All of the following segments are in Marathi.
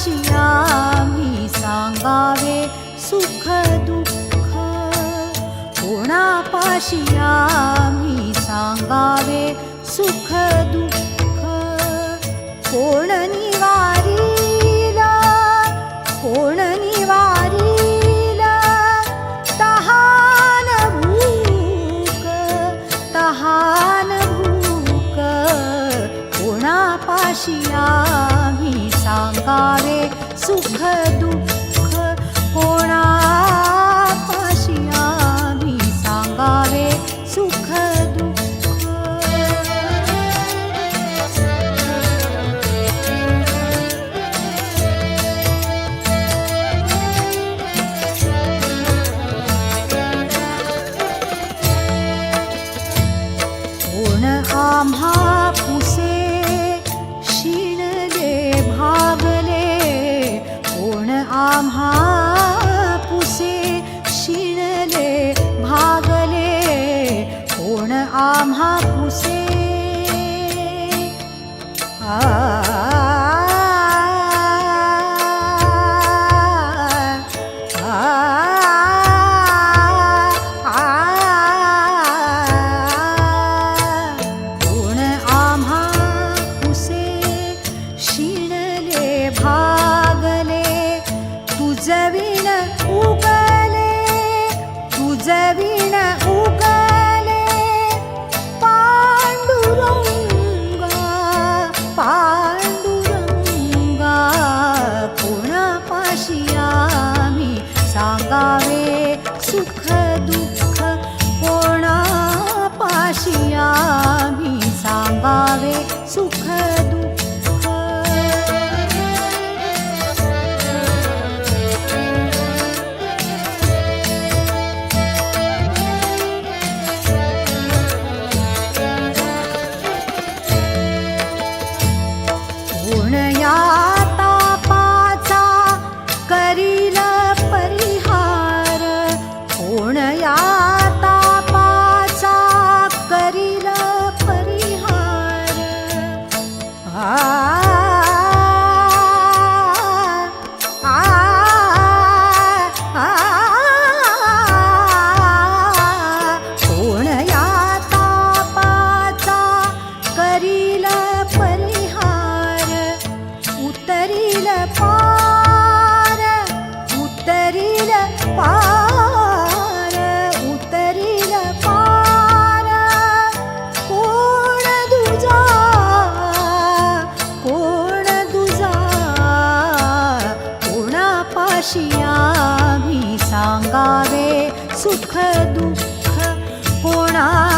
शिया मी से सुख दुख। कोणापाशिया मी से सुख दुख। कोणनि do আছে। আ उत्तरील पार उत्तरील पार उत्तरील पार कोण दुजा कोण दुजा कोणापाशी आम्ही सांगावे सुख दुःख कोणा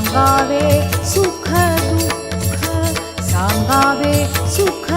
सांगावे सुख दुःख सांगावे सुख